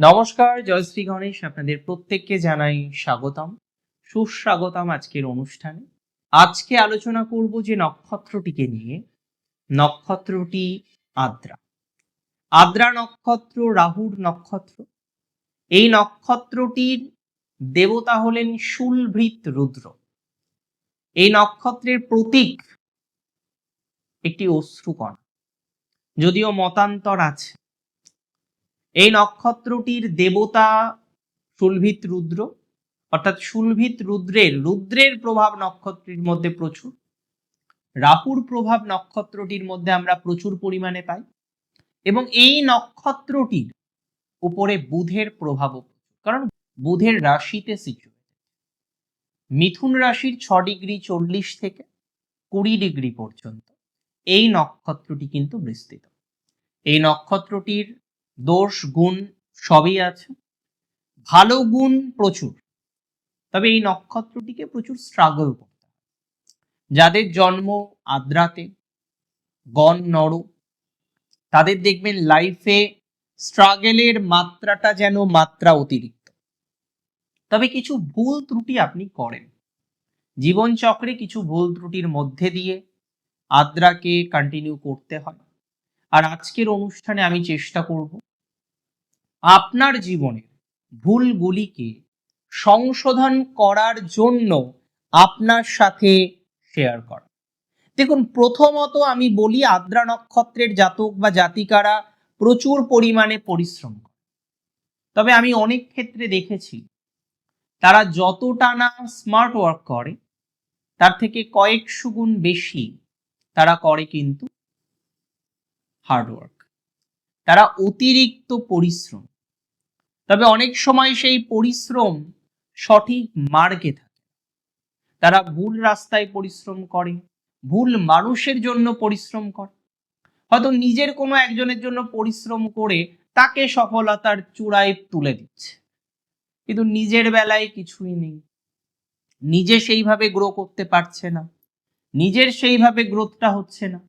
নমস্কার, জয়শ্রী গণেশ আপনাদের প্রত্যেককে জানাই স্বাগতম। সুস্বাগতম আজকের অনুষ্ঠানে। আজকে আলোচনা করব যে নক্ষত্রটিকে নিয়ে। নক্ষত্রটি আদ্রা। আদ্রা নক্ষত্র রাহুর নক্ষত্র। এই নক্ষত্রটির দেবতা হলেন শুলভৃত রুদ্র। এই নক্ষত্রের প্রতীক একটি অশ্রুকণা। যদিও মতান্তর আছে। এই নক্ষত্রটির দেবতা শুলভিত রুদ্র, অর্থাৎ শুলভিত রুদ্রের রুদ্রের প্রভাব নক্ষত্রের মধ্যে প্রচুর। রাহুর প্রভাব নক্ষত্রটির মধ্যে আমরা প্রচুর পরিমাণে পাই এবং এই নক্ষত্রটির উপরে বুধের প্রভাবও। কারণ বুধের রাশিতে সিচুয়েটেড মিথুন রাশির ছ ডিগ্রি চল্লিশ থেকে কুড়ি ডিগ্রি পর্যন্ত এই নক্ষত্রটি কিন্তু বিস্তৃত। এই নক্ষত্রটির দোষ, গুণ সবই আছে। ভালো গুণ প্রচুর। তবে এই নক্ষত্রটিকে প্রচুর স্ট্রাগল করতে যাদের জন্ম আদ্রাতে, গণ নর, তাদের দেখবেন লাইফে স্ট্রাগেলের মাত্রাটা যেন মাত্রা অতিরিক্ত। তবে কিছু ভুল ত্রুটি আপনি করেন। জীবনচক্রে কিছু ভুল ত্রুটির মধ্যে দিয়ে আদ্রাকে কন্টিনিউ করতে হয়। আর আজকের অনুষ্ঠানে আমি চেষ্টা করব আপনার জীবনের ভুলগুলিকে সংশোধন করার জন্য আপনার সাথে শেয়ার করা। দেখুন, প্রথমত আমি বলি আদ্রা নক্ষত্রের জাতক বা জাতিকারা প্রচুর পরিমাণে পরিশ্রম করে। তবে আমি অনেক ক্ষেত্রে দেখেছি, তারা যতটা না স্মার্ট ওয়ার্ক করে, তার থেকে কয়েকশো গুণ বেশি তারা করে কিন্তু হার্ড ওয়ার্ক তারা অতিরিক্ত পরিশ্রম। তবে অনেক সময় সেই পরিশ্রম সঠিক মার্গে থাকে। তারা ভুল রাস্তায় পরিশ্রম করে, ভুল মানুষের জন্য পরিশ্রম করে। হয়তো নিজের কোনো একজনের জন্য পরিশ্রম করে তাকে সফলতার চূড়ায় তুলে দিচ্ছে। কিন্তু নিজের বেলায় কিছুই নেই। নিজে সেইভাবে গ্রো করতে পারছে না। নিজের সেইভাবে গ্রোথটা হচ্ছে না।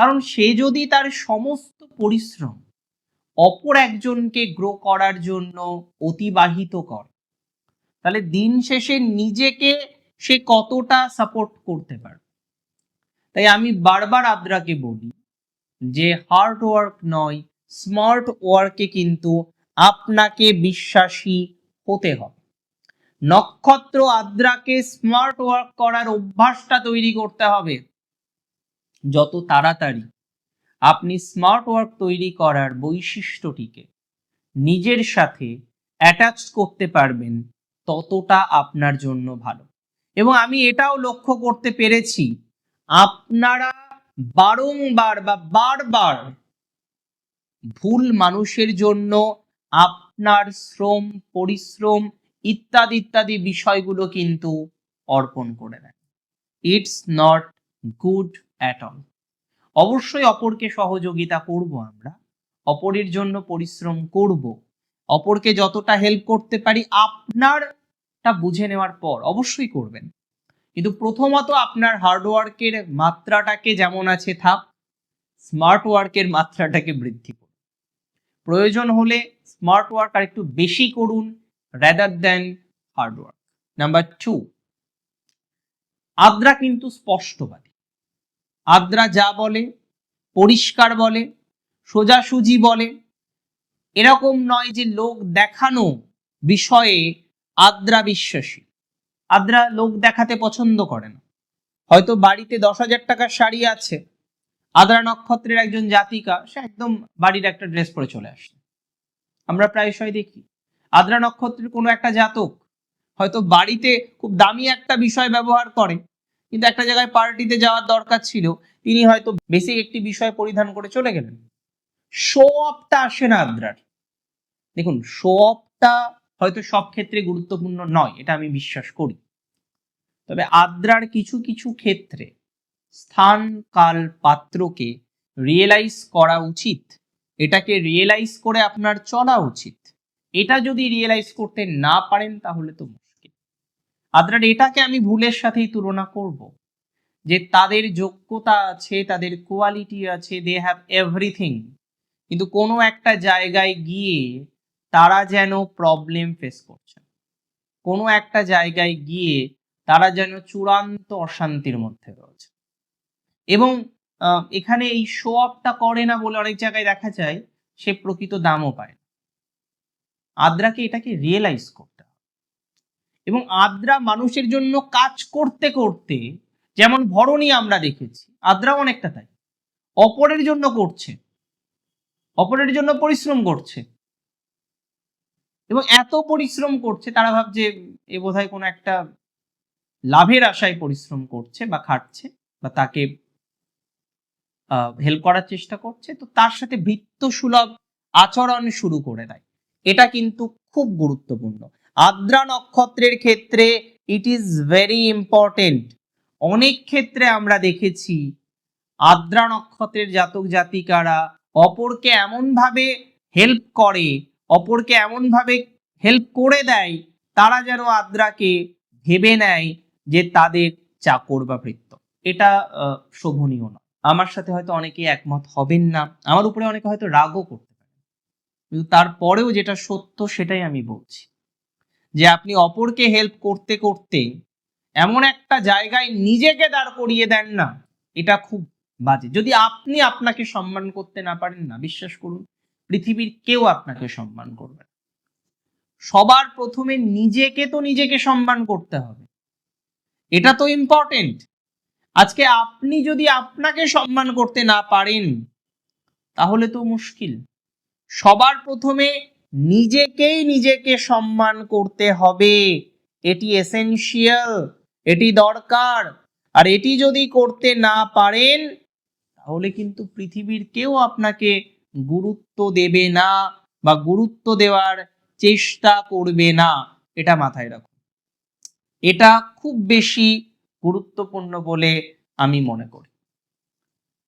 কারণ সে যদি তার সমস্ত পরিশ্রম অপর একজনকে গ্রো করার জন্য অতিবাহিত করে, তাহলে দিন শেষে নিজেকে সে কতটা সাপোর্ট করতে পারবে? তাই আমি বারবার আদ্রাকে বলি যে হার্ড ওয়ার্ক নয় স্মার্ট ওয়ার্কে কিন্তু আপনাকে বিশ্বাসী হতে হবে। নক্ষত্র আদ্রাকে স্মার্ট ওয়ার্ক করার অভ্যাসটা তৈরি করতে হবে। যত তাড়াতাড়ি। আপনি স্মার্ট ওয়ার্ক তৈরি করার বৈশিষ্ট্যটিকে নিজের সাথে অ্যাটাচ করতে পারবেন ততটা আপনার জন্য ভালো। এবং আমি এটাও লক্ষ্য করতে পেরেছি, আপনারা বারংবার বা বারবার ভুল মানুষের জন্য আপনার শ্রম, পরিশ্রম ইত্যাদি ইত্যাদি বিষয়গুলো কিন্তু অর্পণ করে দেন। It's not good at all অবশ্যই অপরকে সহযোগিতা করব আমরা, অপরের জন্য পরিশ্রম করব, অপরকে যতটা হেল্প করতে পারি আপনারটা বুঝে নেওয়ার পর অবশ্যই করবেন। কিন্তু প্রথমত আপনার হার্ডওয়ার্কের মাত্রাটাকে যেমন আছে থাক স্মার্ট ওয়ার্কের মাত্রাটাকে বৃদ্ধি করুন। প্রয়োজন হলে স্মার্ট ওয়ার্ক আর একটু বেশি করুন rather than hard work number two Ardra কিন্তু স্পষ্টবাদী। আদ্রা যা বলে, পরিষ্কার বলে, সোজাসুজি বলে, এরকম নয় যে লোক দেখানো বিষয়ে আদ্রা বিশ্বাসী। আদ্রা লোক দেখাতে পছন্দ করে না। হয়তো বাড়িতে দশ হাজার টাকার শাড়ি আছে, আদ্রা নক্ষত্রের একজন জাতিকা, সে একদম বাড়ির একটা ড্রেস পরে চলে আসে আমরা প্রায়শই দেখি, আদ্রা নক্ষত্রের কোনো একটা জাতক হয়তো বাড়িতে খুব দামি একটা বিষয় ব্যবহার করে কিন্তু একটা জায়গায় পার্টিতে যাওয়ার দরকার ছিল, তিনি হয়তো বেসিক একটি বিষয় পরিধান করে চলে গেলেন। শো অফটা আসে না আদ্রার। দেখুন শো অফটা হয়তো সব ক্ষেত্রে গুরুত্বপূর্ণ নয়, এটা আমি বিশ্বাস করি। তবে আদ্রার কিছু কিছু ক্ষেত্রে স্থান, কাল, পাত্রকে রিয়েলাইজ করা উচিত। এটাকে রিয়েলাইজ করে আপনার চলা উচিত। এটা যদি রিয়েলাইজ করতে না পারেন, তাহলে তো আদ্রার এটাকে আমি ভুলের সাথেই তুলনা করব। যে তাদের যোগ্যতা আছে, তাদের কোয়ালিটি আছে দে হ্যাভ এভরিথিং কিন্তু কোনো একটা জায়গায় গিয়ে তারা যেন প্রবলেম ফেস করছেন কোনো একটা জায়গায় গিয়ে তারা যেন চূড়ান্ত অশান্তির মধ্যে রয়েছে। এবং এখানে এই শো অফটা করে না বলে অনেক জায়গায় দেখা যায়, সে প্রকৃত দামও পায়। আদ্রাকে এটাকে রিয়েলাইজ করতে এবং আদ্রা মানুষের জন্য কাজ করতে করতে, যেমন ভরণী আমরা দেখেছি, আদ্রাও অনেকটা তাই। অপরের জন্য করছে, অপরের জন্য পরিশ্রম করছে। এবং এত পরিশ্রম করছে, তারা ভাবছে এ বোধহয় কোনো একটা লাভের আশায় পরিশ্রম করছে বা খাটছে বা তাকে হেল্প করার চেষ্টা করছে। তো তার সাথে বৃত্ত সুলভ আচরণ শুরু করে দেয়। এটা কিন্তু খুব গুরুত্বপূর্ণ। আদ্রা নক্ষত্রের ক্ষেত্রে ইট ইজ ভেরি ইম্পর্টেন্ট অনেক ক্ষেত্রে আমরা দেখেছি আদ্রা নক্ষত্রের জাতক জাতিকারা অপরকে এমনভাবে হেল্প করে, অপরকে এমনভাবে হেল্প করে দেয়, তারা যেন আদ্রাকে ভেবে নেয় যে তাদের চাকর বা ভৃত্য এটা শোভনীয় নয়। আমার সাথে হয়তো অনেকে একমত হবেন না। আমার উপরে অনেকে হয়তো রাগও করতে পারে কিন্তু তারপরেও যেটা সত্য সেটাই আমি বলছি। যে আপনি অপরকে হেল্প করতে করতে এমন একটা জায়গায় নিজেকে দাঁড় করিয়ে দেন না, এটা খুব বাজে। যদি আপনি আপনাকে সম্মান করতে না পারেন না, বিশ্বাস করুন, পৃথিবীর কেউ আপনাকে সম্মান করবে। সবার প্রথমে নিজেকে তো নিজেকে সম্মান করতে হবে। এটা তো ইম্পর্টেন্ট আজকে আপনি যদি আপনাকে সম্মান করতে না পারেন, তাহলে তো মুশকিল। সবার প্রথমে নিজেকেই নিজেকে সম্মান করতে হবে। এটি এসেনশিয়াল এটি দরকার। আর এটি যদি করতে না পারেন, তাহলে কিন্তু পৃথিবীর কেউ আপনাকে গুরুত্ব দেবে না বা গুরুত্ব দেওয়ার চেষ্টা করবে না। এটা মাথায় রাখুন। এটা খুব বেশি গুরুত্বপূর্ণ বলে আমি মনে করি।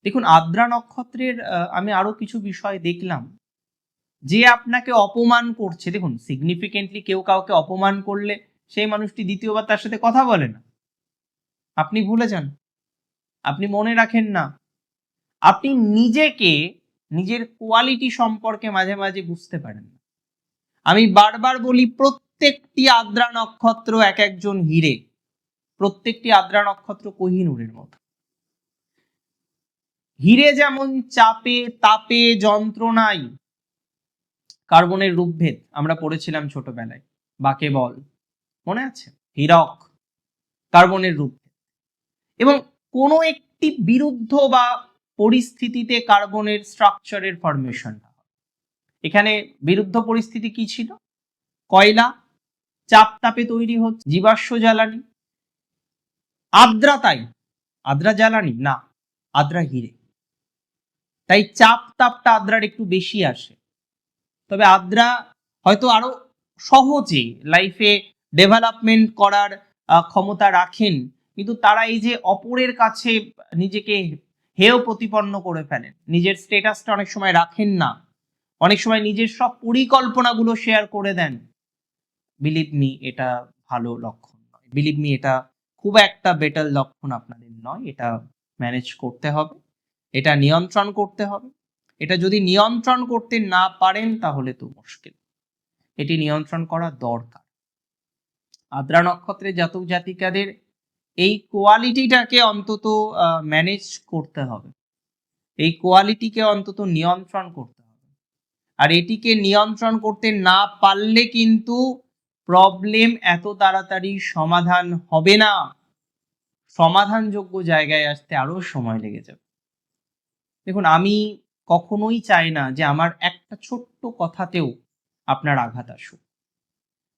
দেখুন, আদ্রা নক্ষত্রের আমি আরও কিছু বিষয় দেখলাম। যে আপনাকে অপমান করছে, দেখুন সিগনিফিকেন্টলি কেউ কাউকে অপমান করলে সেই মানুষটি দ্বিতীয়বার তার সাথে কথা বলে না। আপনি ভুলে যান। আপনি মনে রাখেন না। আপনি নিজেকে, নিজের কোয়ালিটি সম্পর্কে মাঝে মাঝে বুঝতে পারেন না। আমি বারবার বলি, প্রত্যেকটি আদ্রা নক্ষত্র এক একজন হিরে। প্রত্যেকটি আদ্রা নক্ষত্র কোহিনুরের মতো। হিরে যেমন চাপে, তাপে, যন্ত্রণায় কার্বনের রূপভেদ আমরা পড়েছিলাম ছোটবেলায়। বাকে বল। মনে আছে? হীরক, কার্বনের রূপভেদ। এবং কোনো একটি বিরুদ্ধ বা পরিস্থিতিতে কার্বনের স্ট্রাকচারের ফরমেশনটা এখানে বিরুদ্ধ পরিস্থিতি কি ছিল? কয়লা, চাপ তাপে তৈরি হচ্ছে, জীবাশ্ম জ্বালানি। আদ্রাতাই আদ্রা জ্বালানি? না, আদ্রা হিরে। তাই চাপ তাপটা আদ্রার একটু বেশি আসে। তবে আদ্রা হয়তো আরও সহজে লাইফে ডেভেলপমেন্ট করার ক্ষমতা রাখেন। কিন্তু তারা এই যে অপরের কাছে নিজেকে হেয় প্রতিপন্ন করে ফেলেন, নিজের স্টেটাসটা অনেক সময় রাখেন না। অনেক সময় নিজের সব পরিকল্পনাগুলো শেয়ার করে দেন। বিলিভ মি এটা ভালো লক্ষণ নয়। বিলিভ মি এটা খুব একটা বেটার লক্ষণ আপনাদের নয়। এটা ম্যানেজ করতে হবে। এটা নিয়ন্ত্রণ করতে হবে। এটা যদি নিয়ন্ত্রণ করতে না পারেন, তাহলে তো মুশকিল। এটি নিয়ন্ত্রণ করা দরকার। আদ্রা নক্ষত্রের জাতক জাতিকাদের এই কোয়ালিটিটাকে অন্তত ম্যানেজ করতে হবে। এই কোয়ালিটিকে অন্তত নিয়ন্ত্রণ করতে হবে। আর এটিকে নিয়ন্ত্রণ করতে না পারলে কিন্তু প্রবলেম এত তাড়াতাড়ি সমাধান হবে না। সমাধানযোগ্য জায়গায় আসতে আরও সময় লেগে যাবে। দেখুন, আমি কখনোই চাই না যে আমার একটা ছোট্ট কথাতেও আপনার আঘাত আসুক।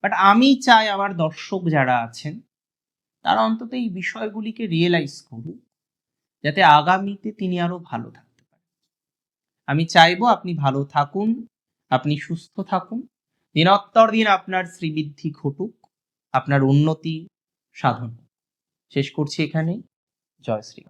বাট আমি চাই আমার দর্শক যারা আছেন, তারা অন্তত এই বিষয়গুলিকে রিয়েলাইজ করুক, যাতে আগামীতে তিনি আরও ভালো থাকতে পারেন। আমি চাইব আপনি ভালো থাকুন, আপনি সুস্থ থাকুন দিনোত্তর দিন আপনার শ্রীবৃদ্ধি ঘটুক, আপনার উন্নতি সাধন শেষ করছি এখানেই। জয় শ্রী